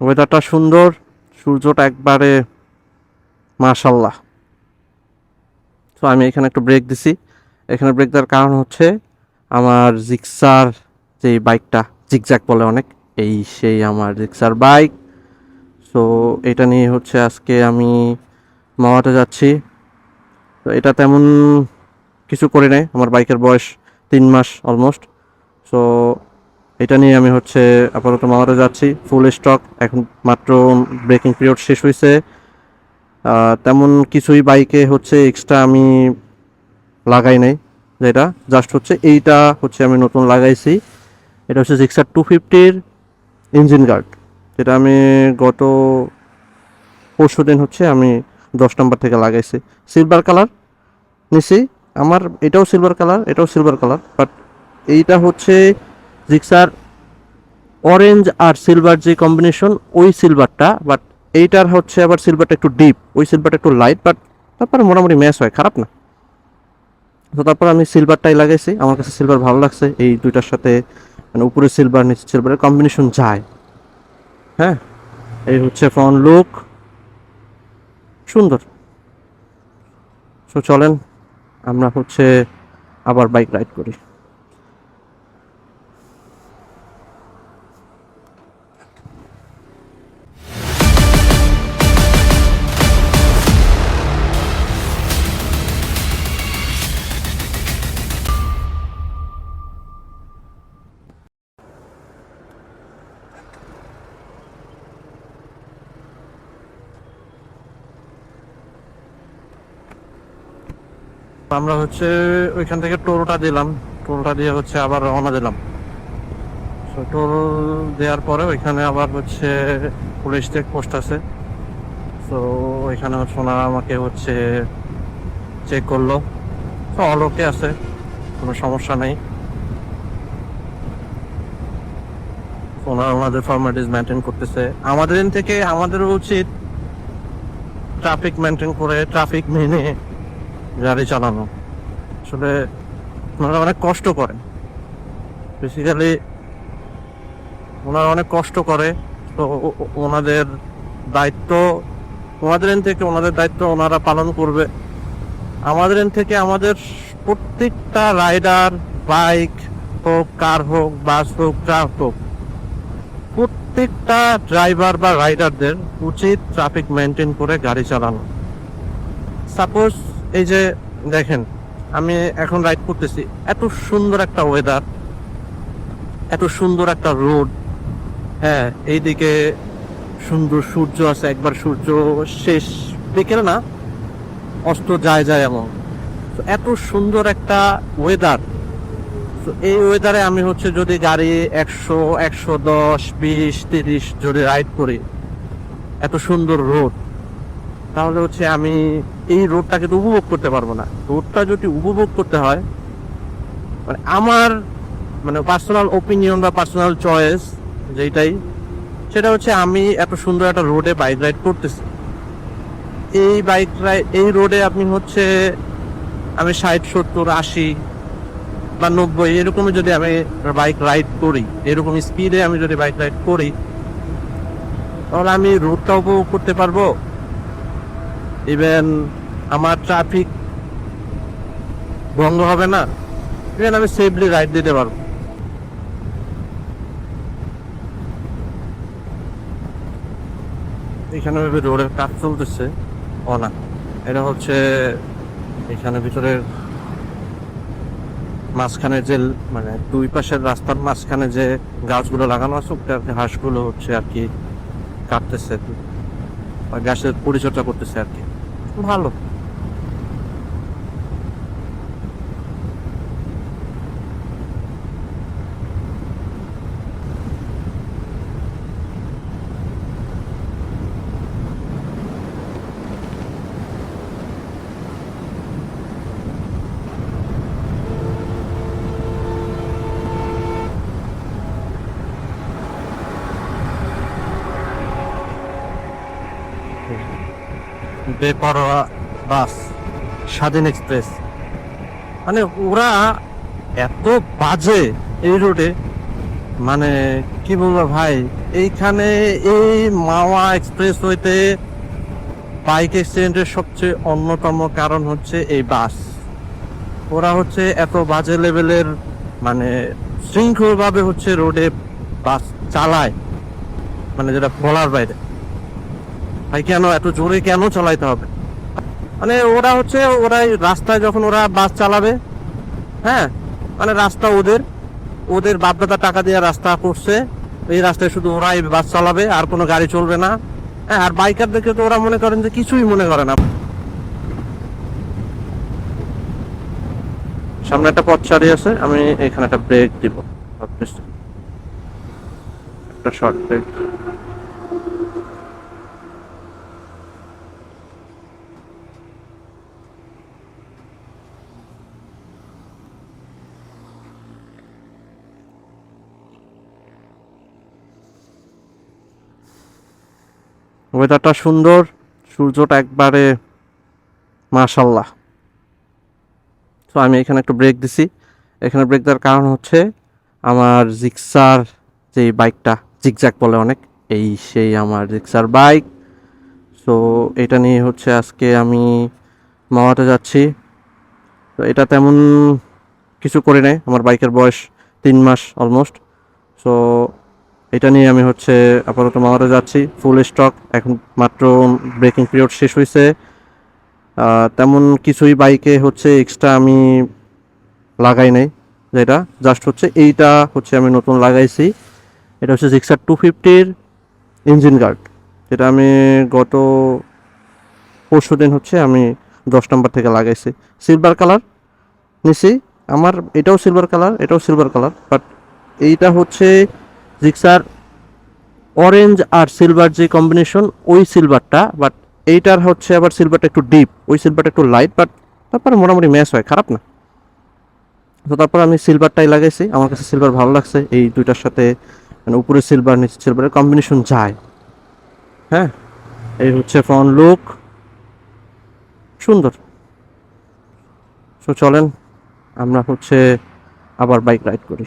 ওয়েদারটা সুন্দর, সূর্যটা একবারে মাশাল্লাহ তো আমি এখানে একটু ব্রেক দিছি। এখানে ব্রেক দেওয়ার কারণ হচ্ছে আমার জিক্সার যে বাইকটা জিগজ্যাক বলে অনেক, এই সেই আমার জিক্সার বাইক সো এটা নিয়ে হচ্ছে আজকে আমি মাওয়াতে যাচ্ছি। তো এটা তেমন কিছু করি নাই, আমার বাইকের বয়স তিন মাস অলমোস্ট সো এটা নিয়ে আমি হচ্ছে আপাতত মামারে যাচ্ছি ফুল স্টক এখন মাত্র ব্রেকিং পিরিয়ড শেষ হয়েছে তেমন কিছুই বাইকে হচ্ছে এক্সট্রা আমি লাগাই নাই, যেটা জাস্ট হচ্ছে এইটা হচ্ছে আমি নতুন লাগাইছি। এটা হচ্ছে জিক্সার টু ফিফটির ইঞ্জিন গার্ড যেটা আমি গত পরশু দিন হচ্ছে আমি দশ নম্বর থেকে লাগাইছি। সিলভার কালার নিছি, আমার এটাও সিলভার কালার এটাও সিলভার কালার বাট এইটা হচ্ছে জিক্সার অরেঞ্জ আর সিলভার যে কম্বিনেশন ওই সিলভারটা বাট এইটার হচ্ছে আবার সিলভারটা একটু ডিপ ওই সিলভারটা একটু লাইট বাট তারপরে মোটামুটি ম্যাচ হয়, খারাপ না। তো তারপর আমি সিলভারটাই লাগাইছি, আমার কাছে সিলভার ভালো লাগছে, এই দুইটার সাথে মানে উপরে সিলভার নিচে সিলভারের কম্বিনেশন যায়। হ্যাঁ এই হচ্ছে ফ্রন্ট লুক সুন্দর। সো চলেন, আমরা হচ্ছে আবার বাইক রাইড করি। আমরা হচ্ছে ওইখান থেকে টোলটা দিলাম। টোলটা দিয়ে হচ্ছে আবার রওনা দিলাম। টোল দেওয়ার পরে ওইখানে আবার হচ্ছে পুলিশ চেক পোস্ট আছে। তো ওইখানে ওনারা আমাকে হচ্ছে চেক করল। তো অলোকে আছে, কোনো সমস্যা নেই। ওনারা ওনাদের ফর্মালিটিস মেনটেন করতেছে। আমাদের থেকে আমাদের উচিত ট্রাফিক মেনটেন করে ট্রাফিক মেনে গাড়ি চালানো। আসলে ওনারা অনেক কষ্ট করেন বেসিক্যালি ওনারা অনেক কষ্ট করে। তো ওনাদের দায়িত্ব, ওনাদের এন থেকে ওনাদের দায়িত্ব ওনারা পালন করবে। আমাদের এন থেকে আমাদের প্রত্যেকটা রাইডার বাইক হোক কার হোক বাস হোক ট্রাক হোক, প্রত্যেকটা ড্রাইভার বা রাইডারদের উচিত ট্রাফিক মেনটেন করে গাড়ি চালানো। সাপোজ এই যে দেখেন, আমি এখন রাইড করতেছি। এত সুন্দর একটা ওয়েদার এত সুন্দর একটা রোড হ্যাঁ এইদিকে সুন্দর সূর্য আছে, একবার সূর্য শেষ বিকেল না, অস্ত যায় যায় এমন। এত সুন্দর একটা ওয়েদার তো এই ওয়েদারে আমি হচ্ছে যদি গাড়ি একশো একশো দশ, বিশ, তিরিশ যদি রাইড করি, এত সুন্দর রোড তাহলে হচ্ছে আমি এই রোডটাকে তো উপভোগ করতে পারব না। রোডটা যদি উপভোগ করতে হয় মানে আমার মানে পার্সোনাল ওপিনিয়ন বা পার্সোনাল চয়েস যেটাই সেটা হচ্ছে আমি এত সুন্দর একটা রোডে বাইক রাইড করতেছি। এই বাইক রাইড এই রোডে আপনি হচ্ছে আমি ষাট, সত্তর, আশি বা নব্বই এরকম যদি আমি বাইক রাইড করি, এরকম স্পিডে আমি যদি বাইক রাইড করি, তাহলে আমি রোডটা উপভোগ করতে পারব? ইভেন আমার ট্রাফিক ভঙ্গ হবে না ইভেন আমি সেফলি রাইড দিতে পারব। এখানে ভেবে রোডের কাজ চলতেছে ও না এটা হচ্ছে এখানে ভিতরে মাঝখানে যে মানে দুই পাশের রাস্তার মাঝখানে যে গাছগুলো লাগানো আছে ওটা আর কি হাঁসগুলো হচ্ছে আর কি কাটতেছে গাছের পরিচর্যা করতেছে আর কি। ভালো। বেপরোয়া বাস, স্বাধীন এক্সপ্রেস। মানে ওরা এত বাজে এই রোডে। মানে কি বলব ভাই, এইখানে এই মাওয়া এক্সপ্রেস হইতে বাইক অ্যাক্সিডেন্টের সবচেয়ে অন্যতম কারণ হচ্ছে এই বাস। ওরা হচ্ছে এত বাজে লেভেলের মানে শৃঙ্খলভাবে হচ্ছে রোডে বাস চালায়। মানে যেটা বলার বাইরে। ভাই, কেন? এত জোরে কেন চালাইতে হবে? মানে ওরা হচ্ছে ওরা রাস্তায় যখন ওরা বাস চালাবে হ্যাঁ? মানে রাস্তা ওদের ওদের বাপদাদা টাকা দিয়ে রাস্তা করছে, এই রাস্তায় শুধু ওরাই বাস চালাবে, আর কোনো গাড়ি চলবে না। হ্যাঁ আর বাইকারদেরকে তো ওরা মনে করেন যে কিছুই মনে করে না। সামনে একটা পথ ছাড়িয়ে আছে, আমি এখানে একটা ব্রেক দিব। একটা শর্ট ব্রেক ওয়েদারটা সুন্দর, সূর্যটা একবারে মাশাল্লাহ তো আমি এখানে একটু ব্রেক দিছি। এখানে ব্রেক দেওয়ার কারণ হচ্ছে আমার জিক্সার যে বাইকটা জিগজ্যাক বলে অনেক, এই সেই আমার জিক্সার বাইক সো এটা নিয়ে হচ্ছে আজকে আমি মাওয়াতে যাচ্ছি। তো এটা তেমন কিছু করি নাই, আমার বাইকের বয়স তিন মাস অলমোস্ট সো এটা নিয়ে আমি হচ্ছে আপাতত মাওয়াতে যাচ্ছি ফুল স্টক এখন মাত্র ব্রেকিং পিরিয়ড শেষ হয়েছে তেমন কিছুই বাইকে হচ্ছে এক্সট্রা আমি লাগাই নাই, যেটা জাস্ট হচ্ছে এইটা হচ্ছে আমি নতুন লাগাইছি। এটা হচ্ছে জিক্সার টু ফিফটির ইঞ্জিন গার্ড যেটা আমি গত পরশু দিন হচ্ছে আমি দশ নম্বর থেকে লাগাইছি। সিলভার কালার নিছি। আমার এটাও সিলভার কালার এটাও সিলভার কালার বাট এইটা হচ্ছে জিক্সার অরেঞ্জ আর সিলভার যে কম্বিনেশন ওই সিলভারটা বাট এইটার হচ্ছে আবার সিলভারটা একটু ডিপ ওই সিলভারটা একটু লাইট বাট তারপরে মোটামুটি ম্যাচ হয়, খারাপ না। তো তারপর আমি সিলভারটাই লাগাইছি, আমার কাছে সিলভার ভালো লাগছে, এই দুইটার সাথে মানে উপরে সিলভার নিচে সিলভারের কম্বিনেশন যায়। হ্যাঁ এই হচ্ছে ফ্রন্ট লুক সুন্দর। সো চলেন, আমরা হচ্ছে আবার বাইক রাইড করি।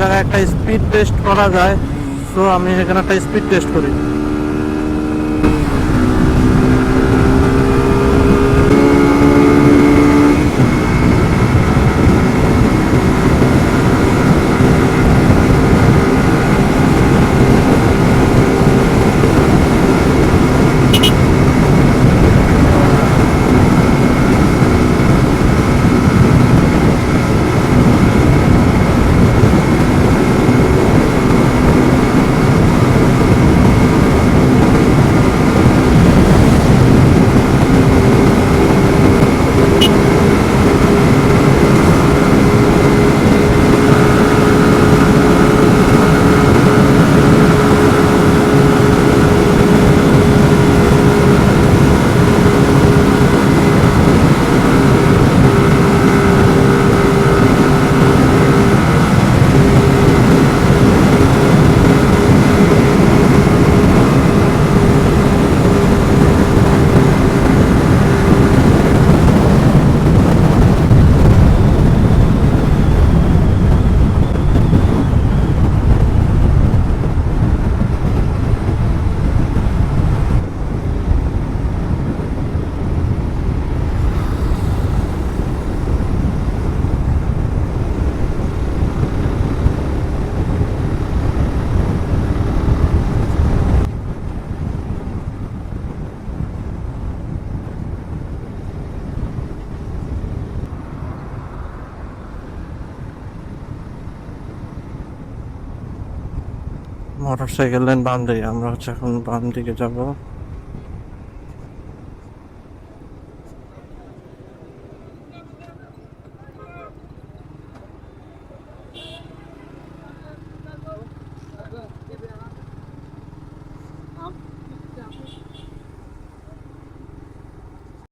জায়গায় একটা স্পিড টেস্ট করা যায়। তো আমি এখানে একটা স্পিড টেস্ট করি এই মোটর সাইকেল লেন বাম দিকে আমরা হচ্ছে এখন বাম দিকে যাব।